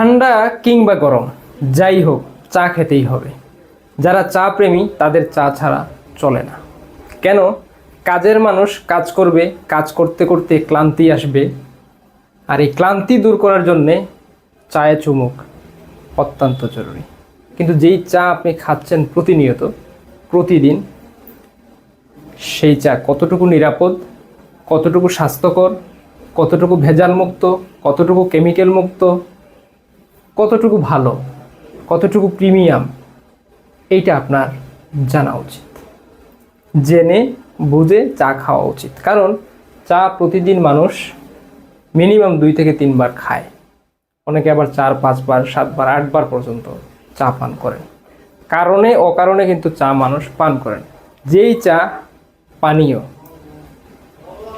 ঠান্ডা কিংবা গরম, যাই হোক, চা খেতেই হবে। যারা চা প্রেমী, তাদের চা ছাড়া চলে না। কেন? কাজের মানুষ কাজ করবে, কাজ করতে করতে ক্লান্তি আসবে, আর এই ক্লান্তি দূর করার জন্যে চায়ে চুমুক অত্যন্ত জরুরি। কিন্তু যেই চা আপনি খাচ্ছেন প্রতিনিয়ত, প্রতিদিন, সেই চা কতটুকু নিরাপদ, কতটুকু স্বাস্থ্যকর, কতটুকু ভেজাল মুক্ত কতটুকু কেমিক্যাল মুক্ত কতটুকু ভালো, কতটুকু প্রিমিয়াম, এইটা আপনার জানা উচিত। জেনে, বুঝে চা খাওয়া উচিত। কারণ চা প্রতিদিন মানুষ মিনিমাম দুই থেকে তিনবার খায়। অনেকে আবার চার, পাঁচবার, সাতবার, আটবার পর্যন্ত চা পান করেন। কারণে, অকারণে কিন্তু চা মানুষ পান করেন। যেই চা পানীয়,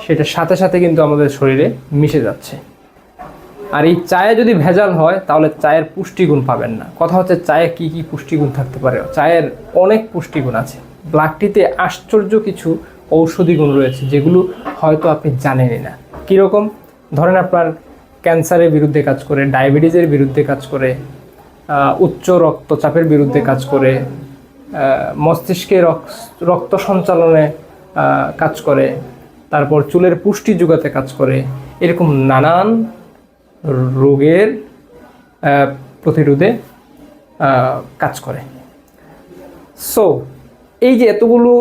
সেটার সাথে সাথে কিন্তু আমাদের শরীরে মিশে যাচ্ছে। আর এই চায়ে যদি ভেজাল হয়, তাহলে চায়ের পুষ্টিগুণ পাবেন না। কথা হচ্ছে চায়ে কি কি পুষ্টিগুণ থাকতে পারে? চায়ের অনেক পুষ্টিগুণ আছে। ব্ল্যাক টিতে আশ্চর্য কিছু ঔষধি গুণ রয়েছে, যেগুলো হয়তো আপনি জানেনই না। কীরকম? ধরেন আপনার ক্যান্সারের বিরুদ্ধে কাজ করে, ডায়াবেটিসের বিরুদ্ধে কাজ করে উচ্চ রক্তচাপের বিরুদ্ধে কাজ করে মস্তিষ্কে রক- রক্ত সঞ্চালনে কাজ করে, তারপর চুলের পুষ্টি যোগাতে কাজ করে, এরকম নানান রোগের প্রতিরোধে কাজ করে। সো এই যে এতগুলো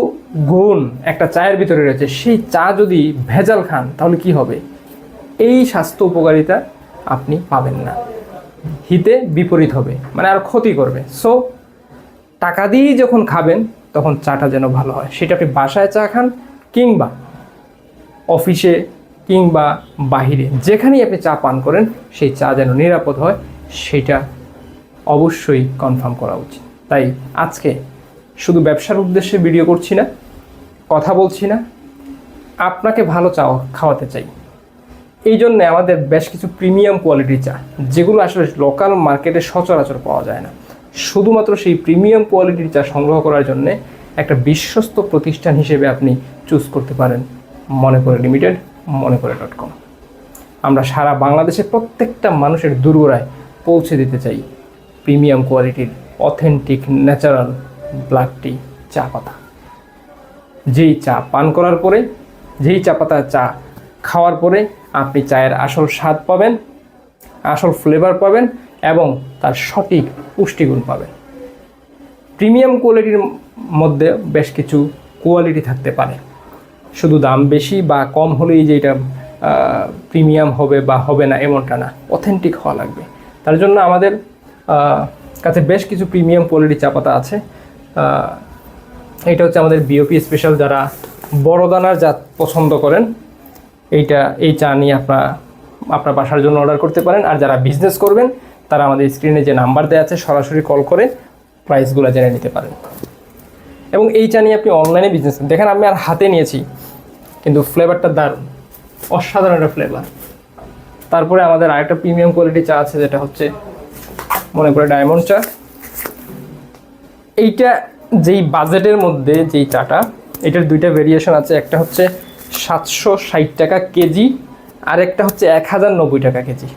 গুণ একটা চায়ের ভিতরে রয়েছে, সেই চা যদি ভেজাল খান, তাহলে কি হবে? এই স্বাস্থ্য উপকারিতা আপনি পাবেন না। হিতে বিপরীত হবে মানে আর ক্ষতি করবে। সো টাকা দিয়েই যখন খাবেন, তখন চাটা যেন ভালো হয়। সেটা আপনি বাসায় চা খান কিংবা অফিসে কিংবা বাহিরে যেখানেই আপনি চা পান করেন, সেই চা যেন নিরাপদ হয়, সেটা অবশ্যই কনফার্ম করা উচিত। তাই আজকে শুধু ব্যবসার উদ্দেশ্যে ভিডিও করছি না, কথা বলছি না, আপনাকে ভালো চা খাওয়াতে চাই। এই জন্যে আমাদের বেশ কিছু প্রিমিয়াম কোয়ালিটির চা, যেগুলো আসলে লোকাল মার্কেটে সচরাচর পাওয়া যায় না। শুধুমাত্র সেই প্রিমিয়াম কোয়ালিটির চা সংগ্রহ করার জন্যে একটা বিশ্বস্ত প্রতিষ্ঠান হিসেবে আপনি চুজ করতে পারেন। মনে করে লিমিটেড মনে করে ডট কম আমরা সারা বাংলাদেশের প্রত্যেকটা মানুষের দুর্গরায় পৌঁছে দিতে চাই প্রিমিয়াম কোয়ালিটির অথেন্টিক ন্যাচারাল ব্ল্যাক টি, চা পাতা। যেই চা পান করার পরে, যেই চা পাতা চা খাওয়ার পরে আপনি চায়ের আসল স্বাদ পাবেন, আসল ফ্লেভার পাবেন এবং তার সঠিক পুষ্টিগুণ পাবেন। প্রিমিয়াম কোয়ালিটির মধ্যে বেশ কিছু কোয়ালিটি থাকতে পারে। শুধু দাম বেশি বা কম হলেই যে এটা প্রিমিয়াম হবে বা হবে না এমনটা না অথেন্টিক হওয়া লাগবে। তার জন্য আমাদের কাছে বেশ কিছু প্রিমিয়াম কোয়ালিটি চা পাতা আছে। এটা হচ্ছে আমাদের বিওপি স্পেশাল যারা বড় দানার জাত পছন্দ করেন, এইটা, এই চা নিয়ে আপনার আপনার বাসার জন্য অর্ডার করতে পারেন। আর যারা বিজনেস করবেন, তারা আমাদের স্ক্রিনে যে নাম্বার দেওয়া আছে, সরাসরি কল করে প্রাইসগুলো জেনে নিতে পারেন। এবং এই চা নিয়ে আপনি অনলাইনে বিজনেস দেখেন আমি আর হাতে নিয়েছি, কিন্তু ফ্লেভারটা দারুণ, অসাধারণ একটা ফ্লেভার তারপরে আমাদের আরেকটা প্রিমিয়াম কোয়ালিটি চা আছে, যেটা হচ্ছে মনে করে ডায়মন্ড চা। এইটা যেই বাজেটের মধ্যে যেই চাটা, এটার দুইটা ভেরিয়েশন আছে। একটা হচ্ছে সাতশো ষাট টাকা কেজি আর একটা হচ্ছে এক হাজার নব্বই টাকা কেজি।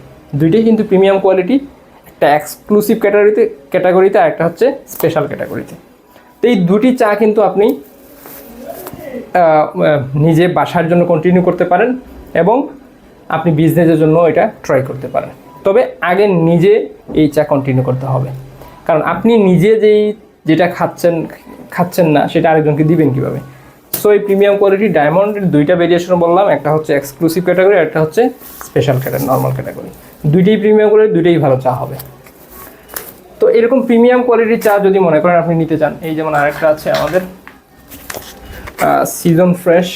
দুইটাই কিন্তু প্রিমিয়াম কোয়ালিটি একটা এক্সক্লুসিভ ক্যাটাগরিতে ক্যাটাগরিতে আর একটা হচ্ছে স্পেশাল ক্যাটাগরিতে তো এই দুটি চা কিন্তু আপনি নিজে বাসার জন্য কন্টিনিউ করতে পারেন এবং আপনি বিজনেসের জন্য এটা ট্রাই করতে পারেন। তবে আগে নিজে এই চা কন্টিনিউ করতে হবে। কারণ আপনি নিজে যেই, যেটা খাচ্ছেন খাচ্ছেন না, সেটা আরেকজনকে দিবেন কীভাবে? সো এই প্রিমিয়াম কোয়ালিটি ডায়মন্ডের দুইটা ভেরিয়েশন বললাম, একটা হচ্ছে এক্সক্লুসিভ ক্যাটাগরি একটা হচ্ছে স্পেশাল ক্যাটাগরি নর্মাল ক্যাটাগরি দুইটাই প্রিমিয়াম কোয়ালিটি দুইটাই ভালো চা হবে। তো এরকম প্রিমিয়াম কোয়ালিটির চা যদি মনে করেন আপনি নিতে চান, এই যেমন আরেকটা আছে আমাদের সিজন ফ্রেশ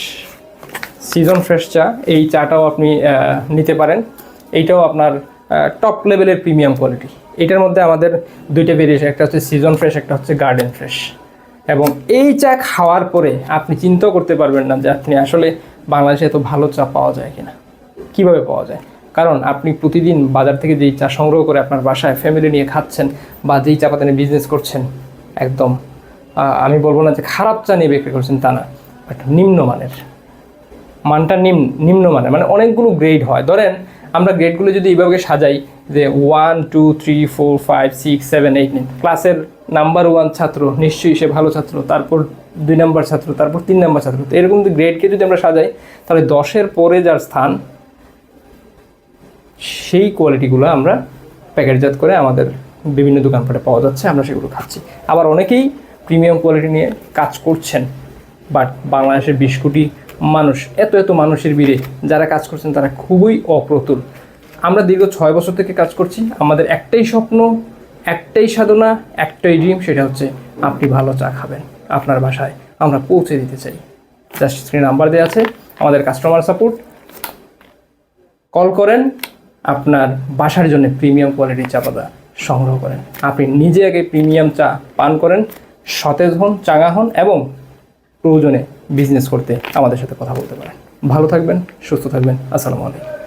সিজন ফ্রেশ চা, এই চাটাও আপনি নিতে পারেন। এইটাও আপনার টপ লেভেলের প্রিমিয়াম কোয়ালিটি এটার মধ্যে আমাদের দুইটা বেরিয়েছে একটা হচ্ছে সিজন ফ্রেশ একটা হচ্ছে গার্ডেন ফ্রেশ এবং এই চা খাওয়ার পরে আপনি চিন্তাও করতে পারবেন না যে আপনি আসলে বাংলাদেশে এত ভালো চা পাওয়া যায় কিনা। কীভাবে পাওয়া যায়? কারণ আপনি প্রতিদিন বাজার থেকে যেই চা সংগ্রহ করে আপনার বাসায় ফ্যামিলি নিয়ে খাচ্ছেন বা যেই চা পাতা নিয়ে বিজনেস করছেন, একদম আমি বলব না যে খারাপ চা নিয়ে বিক্রি করছেন তা না বাট নিম্নমানের, মানটা নিম্ন, নিম্নমানের মানে অনেকগুলো গ্রেড হয়। ধরেন, আমরা গ্রেডগুলো যদি এইভাবে সাজাই যে one two three four five six seven eight nine ক্লাসের নাম্বার ওয়ান ছাত্র, নিশ্চয়ই সে ভালো ছাত্র, তারপর দুই নম্বর ছাত্র, তারপর তিন নম্বর ছাত্র, তো এরকম গ্রেডকে যদি আমরা সাজাই, তাহলে দশের পরে যার স্থান সেই কোয়ালিটিগুলো আমরা প্যাকেটজাত করে আমাদের বিভিন্ন দোকানপাটে পাওয়া যাচ্ছে, আমরা সেগুলো খাচ্ছি। আবার অনেকেই প্রিমিয়াম কোয়ালিটি নিয়ে কাজ করছেন বাট বাংলাদেশের বিশ কোটি মানুষ, এত এত মানুষের ভিড়ে যারা কাজ করছেন, তারা খুবই অপ্রতুল। আমরা দীর্ঘ ছয় বছর থেকে কাজ করছি, আমাদের একটাই স্বপ্ন, একটাই সাধনা, একটাই ড্রিম সেটা হচ্ছে আপনি ভালো চা খাবেন, আপনার বাসায় আমরা পৌঁছে দিতে চাই। জাস্ট স্ক্রিন নাম্বার দেওয়া আছে, আমাদের কাস্টমার সাপোর্ট কল করেন আপনার বাসার জন্য প্রিমিয়াম কোয়ালিটির চা পাতা সংগ্রহ করেন। আপনি নিজে আগে প্রিমিয়াম চা পান করেন, সতেজ হন, চাঙা হন এবং প্রয়োজনে বিজনেস করতে আমাদের সাথে কথা বলতে পারেন। ভালো থাকবেন, সুস্থ থাকবেন। আসসালামু আলাইকুম।